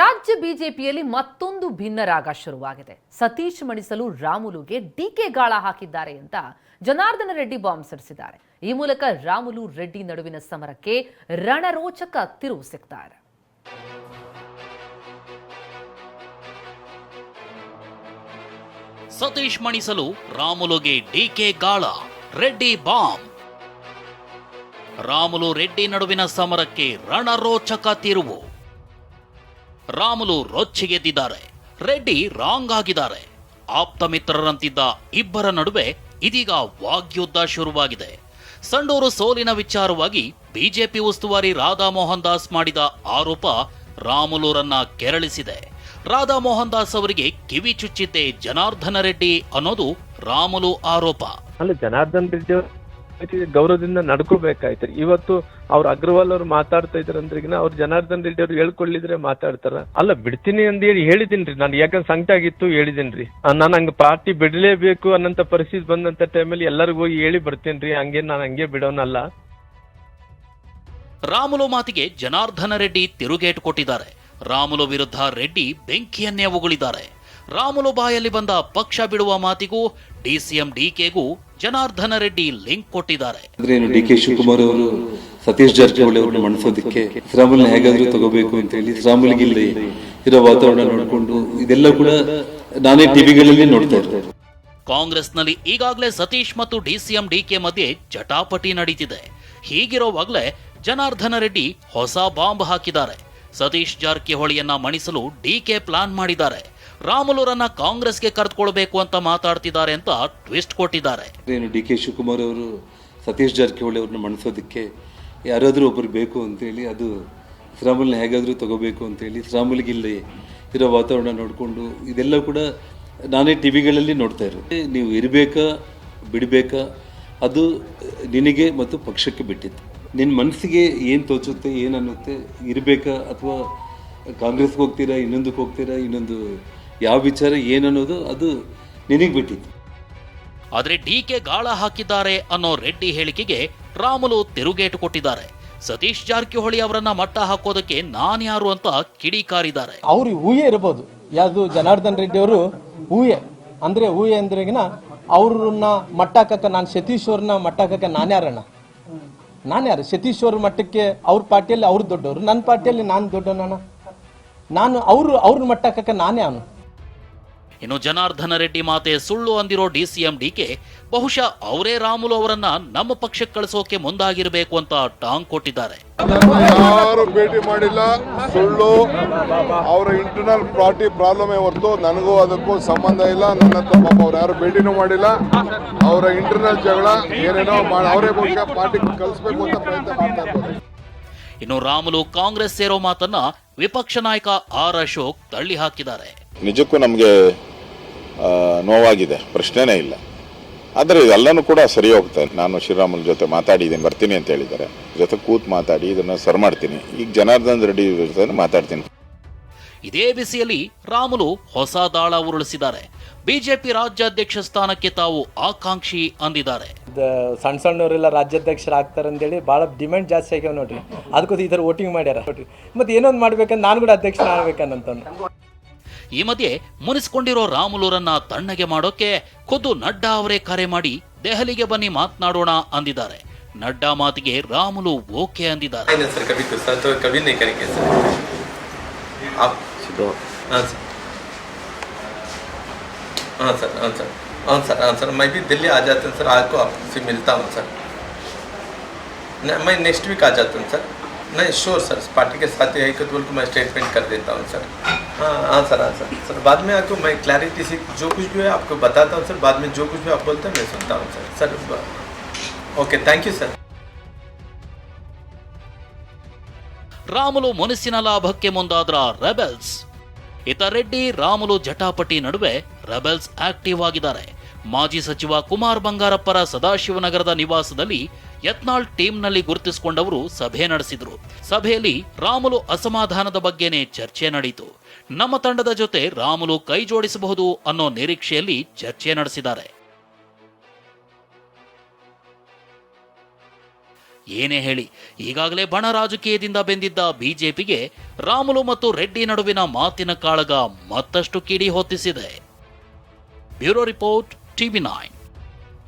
ರಾಜ್ಯ ಬಿಜೆಪಿಯಲ್ಲಿ ಮತ್ತೊಂದು ಭಿನ್ನರಾಗ ಶುರುವಾಗಿದೆ. ಸತೀಶ್ ಮಣಿಸಲು ರಾಮುಲುಗೆ ಡಿಕೆ ಗಾಳ ಹಾಕಿದ್ದಾರೆ ಅಂತ ಜನಾರ್ದನ ರೆಡ್ಡಿ ಬಾಂಬ್ ಸಿಡಿಸಿದ್ದಾರೆ. ಈ ಮೂಲಕ ರಾಮುಲು ರೆಡ್ಡಿ ನಡುವಿನ ಸಮರಕ್ಕೆ ರಣರೋಚಕ ತಿರುವು ಸಿಗ್ತಾರೆ ಸತೀಶ್ ಮಣಿಸಲು ರಾಮುಲುಗೆ ಡಿಕೆ ಗಾಳ, ರೆಡ್ಡಿ ಬಾಂಬ್. ರಾಮುಲು ರೆಡ್ಡಿ ನಡುವಿನ ಸಮರಕ್ಕೆ ರಣರೋಚಕ ತಿರುವು. ರಾಮುಲು ರೊಚ್ಚಿಗೆದ್ದಿದ್ದಾರೆ ರೆಡ್ಡಿ ರಾಂಗ್ ಆಗಿದ್ದಾರೆ ಆಪ್ತ ಮಿತ್ರರಂತಿದ್ದ ಇಬ್ಬರ ನಡುವೆ ಇದೀಗ ವಾಗ್ಯುದ್ಧ ಶುರುವಾಗಿದೆ. ಸಂಡೂರು ಸೋಲಿನ ವಿಚಾರವಾಗಿ ಬಿಜೆಪಿ ಉಸ್ತುವಾರಿ ರಾಧಾ ಮೋಹನ್ ದಾಸ್ ಮಾಡಿದ ಆರೋಪ ರಾಮುಲುರನ್ನ ಕೆರಳಿಸಿದೆ. ರಾಧಾ ಮೋಹನ್ ದಾಸ್ ಅವರಿಗೆ ಕಿವಿ ಚುಚ್ಚಿದ್ದೆ ಜನಾರ್ದನ ರೆಡ್ಡಿ ಅನ್ನೋದು ರಾಮುಲು ಆರೋಪ. ಜನಾರ್ದನ್ ರೆಡ್ಡಿ ಗೌರವದಿಂದ ನಡ್ಕೋಬೇಕಾಯ್ತು. ಇವತ್ತು ಅವ್ರ ಅಗ್ರವಾಲ್ ಅವ್ರು ಮಾತಾಡ್ತಾ ಇದ್ರಂದ್ರಿಗಿನ ಅವ್ರು ಜನಾರ್ದನ್ ರೆಡ್ಡಿ ಅವ್ರು ಹೇಳ್ಕೊಳ್ಳಿದ್ರೆ ಮಾತಾಡ್ತಾರ. ಅಲ್ಲ, ಬಿಡ್ತೀನಿ ಅಂತ ಹೇಳಿ ನಾನು ಯಾಕಂದ್ರೆ ಸಂಕಟ ಆಗಿತ್ತು ಹೇಳಿದೀನ್ರಿ. ನಾನು ಹಂಗ ಪಾರ್ಟಿ ಬಿಡಲೇಬೇಕು ಅನ್ನಂತ ಪರಿಸ್ಥಿತಿ ಬಂದಂತ ಟೈಮಲ್ಲಿ ಎಲ್ಲರಿಗೂ ಹೋಗಿ ಹೇಳಿ ಬರ್ತೇನ್ರಿ. ಹಂಗೆ ನಾನು ಹಂಗೆ ಬಿಡೋನಲ್ಲ. ರಾಮುಲು ಮಾತಿಗೆ ಜನಾರ್ದನ ರೆಡ್ಡಿ ತಿರುಗೇಟು ಕೊಟ್ಟಿದ್ದಾರೆ. ರಾಮುಲು ವಿರುದ್ಧ ರೆಡ್ಡಿ ಬೆಂಕಿಯನ್ನೇ ಉಗುಳಿದ್ದಾರೆ ರಾಮುಲು ಬಾಯಲ್ಲಿ ಬಂದ ಪಕ್ಷ ಬಿಡುವ ಮಾತಿಗೂ ಡಿಸಿಎಂ ಡಿಕೆಗೂ ಜನಾರ್ದನ ರೆಡ್ಡಿ ಲಿಂಕ್ ಕೊಟ್ಟಿದ್ದಾರೆ. ಡಿ ಕೆ ಶಿವಕುಮಾರ್ ಅವರು ಸತೀಶ್ ಜಾರಕಿಹೊಳಿ ಅವ್ರನ್ನ ಮಣಿಸೋದಕ್ಕೆ ಶ್ರೀರಾಮುಲ್ನ ಹೇಗಾದ್ರೂ ತಗೋಬೇಕು ಅಂತ ಹೇಳಿ ಶ್ರಾಮಲ್ಗಿಲ್ಲಿ ಇರೋ ವಾತಾವರಣ ನೋಡಿಕೊಂಡು ಇದೆಲ್ಲ ಕೂಡ ನಾನೇ ಟಿವಿಗಳಲ್ಲಿ ನೋಡ್ತಾ ಇರ್ತಾರೆ ಕಾಂಗ್ರೆಸ್ನಲ್ಲಿ ಈಗಾಗಲೇ ಸತೀಶ್ ಮತ್ತು ಡಿಸಿಎಂ ಡಿಕೆ ಮಧ್ಯೆ ಜಟಾಪಟಿ ನಡೀತಿದೆ. ಹೀಗಿರೋವಾಗಲೇ ಜನಾರ್ದನ ರೆಡ್ಡಿ ಹೊಸ ಬಾಂಬ್ ಹಾಕಿದ್ದಾರೆ. ಸತೀಶ್ ಜಾರಕಿಹೊಳಿಯನ್ನ ಮಣಿಸಲು ಡಿಕೆ ಪ್ಲಾನ್ ಮಾಡಿದ್ದಾರೆ. ರಾಮುಲುರನ್ನ ಕಾಂಗ್ರೆಸ್ಗೆ ಕರೆದುಕೊಳ್ಬೇಕು ಅಂತ ಮಾತಾಡ್ತಿದ್ದಾರೆ ಅಂತ ಟ್ವಿಸ್ಟ್ ಕೊಟ್ಟಿದ್ದಾರೆ. ಏನು ಡಿ ಕೆ ಶಿವಕುಮಾರ್ ಅವರು, ಸತೀಶ್ ಜಾರಕಿಹೊಳಿ ಅವ್ರನ್ನ ಮಣಿಸೋದಕ್ಕೆ ಯಾರಾದರೂ ಒಬ್ಬರು ಬೇಕು ಅಂತೇಳಿ ಅದು ಶ್ರೀರಾಮುಲ್ನ ಹೇಗಾದರೂ ತಗೋಬೇಕು ಅಂತೇಳಿ ಶ್ರೀರಾಮುಲ್ಗೆ ಇಲ್ಲಿ ಇರೋ ವಾತಾವರಣ ನೋಡಿಕೊಂಡು ಇದೆಲ್ಲ ಕೂಡ ನಾನೇ ಟಿ ವಿಗಳಲ್ಲಿ ನೋಡ್ತಾ ಇರೋದು. ನೀವು ಇರಬೇಕಾ, ಬಿಡಬೇಕಾ, ಅದು ನಿನಗೆ ಮತ್ತು ಪಕ್ಷಕ್ಕೆ ಬಿಟ್ಟಿತ್ತು. ನಿನ್ನ ಮನಸ್ಸಿಗೆ ಏನು ತೋಚುತ್ತೆ ಅನ್ನುತ್ತೆ, ಇರಬೇಕಾ ಅಥವಾ ಕಾಂಗ್ರೆಸ್ಗೆ ಹೋಗ್ತೀರಾ, ಇನ್ನೊಂದಕ್ಕೆ ಹೋಗ್ತೀರಾ, ಇನ್ನೊಂದು ಯಾವ ವಿಚಾರ ಏನನ್ನೋದು ಅದು ನಿನಗೆ ಬಿಟ್ಟಿತ್ತು ಆದ್ರೆ ಡಿಕೆ ಗಾಳ ಹಾಕಿದ್ದಾರೆ ಅನ್ನೋ ರೆಡ್ಡಿ ಹೇಳಿಕೆಗೆ ರಾಮುಲು ತಿರುಗೇಟು ಕೊಟ್ಟಿದ್ದಾರೆ. ಸತೀಶ್ ಜಾರಕಿಹೊಳಿ ಅವರನ್ನ ಮಟ್ಟ ಹಾಕೋದಕ್ಕೆ ನಾನ್ಯಾರು ಅಂತ ಕಿಡಿಕಾರಿದ್ದಾರೆ ಅವ್ರು ಊಹೆ ಇರಬಹುದು ಯಾವುದು ಜನಾರ್ದನ್ ರೆಡ್ಡಿ ಅವರು ಊಹೆ. ಅಂದ್ರೆ ಊಹೆ ಅಂದ್ರೆಗಿನ ಅವ್ರನ್ನ ಮಟ್ಟಾಕಕ್ಕ ನಾನು ಸತೀಶ್ ಅವ್ರನ್ನ ಮಟ್ಟಾಕಕ್ಕ ನಾನ್ಯಾರಣ್ಣ ನಾನ್ಯಾರು ಸತೀಶ್ ಅವ್ರ ಮಟ್ಟಕ್ಕೆ ಅವ್ರ ಪಾರ್ಟಿಯಲ್ಲಿ ಅವ್ರು ದೊಡ್ಡವರು. ನನ್ನ ಪಾರ್ಟಿಯಲ್ಲಿ ನಾನು ದೊಡ್ಡವನಣ್ಣ. ನಾನು ಅವ್ರು ಅವ್ರ ಮಟ್ಟಕ್ಕ ನಾನೇ ಅವನು ಇನ್ನು ಜನಾರ್ದನ ರೆಡ್ಡಿ ಮಾತೆ ಸುಳ್ಳು ಅಂದಿರೋ ಡಿಸಿಎಂ ಡಿಕೆ ಬಹುಶಃ ಅವರೇ ರಾಮುಲು ಅವರನ್ನ ನಮ್ಮ ಪಕ್ಷಕ್ಕೆ ಕಳಿಸೋಕೆ ಮುಂದಾಗಿರಬೇಕು ಅಂತ ಟಾಂಗ್ ಕೊಟ್ಟಿದ್ದಾರೆ. ಯಾರು ಭೇಟಿ ಮಾಡಿಲ್ಲ ಸುಳ್ಳು ಅವರ ಇಂಟರ್ನಲ್ ಪಾರ್ಟಿ ಪ್ರಾಬ್ಲಮ್ ಹೊರತು ನನಗೂ ಅದಕ್ಕೂ ಸಂಬಂಧ ಇಲ್ಲ ನನ್ನ ಹತ್ರ ಪಾಪ ಅವ್ರು ಯಾರು ಭೇಟಿನೂ ಮಾಡಿಲ್ಲ. ಅವರ ಇಂಟರ್ನಲ್ ಜಗಳ ಏನೇನೋ ಮಾಡಿ ಅವರೇ ಬಹುಶಃ ಪಾರ್ಟಿ ಕಳಿಸ್ಬೇಕು ಅಂತ ಪ್ರಯತ್ನ ಮಾಡ್ತಾ ಇರ್ಬೋದು. ಇನ್ನು ರಾಮುಲು ಕಾಂಗ್ರೆಸ್ ಸೇರೋ ಮಾತನ್ನ ವಿಪಕ್ಷ ನಾಯಕ ಆರ್ ಅಶೋಕ್ ತಳ್ಳಿ ಹಾಕಿದ್ದಾರೆ. ನಿಜಕ್ಕೂ ನಮಗೆ ನೋವಾಗಿದೆ. ಪ್ರಶ್ನೆನೇ ಇಲ್ಲ. ಆದರೆ ಇದೆಲ್ಲನೂ ಕೂಡ ಸರಿ ಹೋಗ್ತದೆ ನಾನು ಶ್ರೀರಾಮುಲ್ ಜೊತೆ ಮಾತಾಡಿದ್ದೀನಿ ಬರ್ತೀನಿ ಅಂತ ಹೇಳಿದ್ದಾರೆ. ಜೊತೆ ಕೂತ್ ಮಾತಾಡಿ ಇದನ್ನು ಸರ್ ಮಾಡ್ತೀನಿ. ಈಗ ಜನಾರ್ದನ್ ರೆಡ್ಡಿ ಜೊತೆ ಮಾತಾಡ್ತೀನಿ. ಇದೇ ಬಿಸಿಯಲ್ಲಿ ರಾಮುಲು ಹೊಸ ದಾಳ ಉರುಳಿಸಿದ್ದಾರೆ. ಬಿಜೆಪಿ ರಾಜ್ಯಾಧ್ಯಕ್ಷ ಸ್ಥಾನಕ್ಕೆ ತಾವು ಆಕಾಂಕ್ಷಿ ಅಂದಿದ್ದಾರೆ. ಸಣ್ಣ ಸಣ್ಣವರೆಲ್ಲ ರಾಜ್ಯಾಧ್ಯಕ್ಷರು ಆಗ್ತಾರೆ ಅಂತೇಳಿ ಭಾಳ ಡಿಮ್ಯಾಂಡ್ ಜಾಸ್ತಿ ಆಗ್ಯಾವ ನೋಡ್ರಿ. ಅದಕ್ಕೋಸ್ಕರ ಈ ಥರ ವೋಟಿಂಗ್ ಮಾಡ್ಯಾರ. ನೋಡ್ರಿ ಮತ್ತೆ ಏನೊಂದು ಮಾಡ್ಬೇಕಂತ ನಾನು ಕೂಡ ಅಧ್ಯಕ್ಷ ಆಗ್ಬೇಕನ್ನಂತ ಈ ಮಧ್ಯೆ ಮುನಿಸ್ಕೊಂಡಿರೋ ರಾಮುಲುರನ್ನ ತಣ್ಣಗೆ ಮಾಡೋಕೆ ಖುದ್ದು ನಡ್ಡಾ ಅವರೇ ಕರೆ ಮಾಡಿ ದೆಹಲಿಗೆ ಬನ್ನಿ ಮಾತನಾಡೋಣ ಅಂದಿದ್ದಾರೆ ನಡ್ಡಾ ಮಾತಿಗೆ ರಾಮುಲು ಓಕೆ ಅಂದಿದ್ದಾರೆ नहीं सर कभी गुस्सा तो कभी नहीं करेंगे सर आप हाँ सर हाँ सर हाँ सर हाँ सर हाँ सर मैं भी दिल्ली आ जाता हूँ सर आपको आपसे मिलता हूँ सर नहीं मैं नेक्स्ट वीक आ जाता हूँ सर नहीं श्योर सर पार्टी के साथ यही को को मैं स्टेटमेंट कर देता हूँ सर हाँ हाँ सर हाँ सर सर बाद में आपको मैं क्लैरिटी से जो कुछ भी है आपको बताता हूँ सर बाद में जो कुछ भी आप बोलते हैं मैं सुनता हूँ sir sir okay thank you sir Ramulu ಮುನಿಸಿನ ಲಾಭಕ್ಕೆ ಮುಂದಾದ್ರ ರೆಬೆಲ್ಸ್ ಇತ ರೆಡ್ಡಿ ರಾಮುಲು ಜಟಾಪಟಿ ನಡುವೆ ರೆಬೆಲ್ಸ್ ಆಕ್ಟಿವ್ ಆಗಿದ್ದಾರೆ ಮಾಜಿ ಸಚಿವ ಕುಮಾರ್ ಬಂಗಾರಪ್ಪರ ಸದಾಶಿವನಗರದ ನಿವಾಸದಲ್ಲಿ ಯತ್ನಾಳ್ ಟೀಮ್ನಲ್ಲಿ ಗುರುತಿಸಿಕೊಂಡವರು ಸಭೆ ನಡೆಸಿದರು. ಸಭೆಯಲ್ಲಿ ರಾಮುಲು ಅಸಮಾಧಾನದ ಬಗ್ಗೆನೇ ಚರ್ಚೆ ನಡೆಯಿತು. ನಮ್ಮ ತಂಡದ ಜೊತೆ ರಾಮುಲು ಕೈ ಜೋಡಿಸಬಹುದು ಅನ್ನೋ ನಿರೀಕ್ಷೆಯಲ್ಲಿ ಚರ್ಚೆ ನಡೆಸಿದ್ದಾರೆ. ಏನೇ ಹೇಳಿ, ಈಗಾಗಲೇ ಬಣ ರಾಜಕೀಯದಿಂದ ಬೆಂದಿದ್ದ ಬಿಜೆಪಿಗೆ ರಾಮುಲು ಮತ್ತು ರೆಡ್ಡಿ ನಡುವಿನ ಮಾತಿನ ಕಾಳಗ ಮತ್ತಷ್ಟು ಕಿಡಿ ಹೊತ್ತಿಸಿದೆ. Bureau report TV nine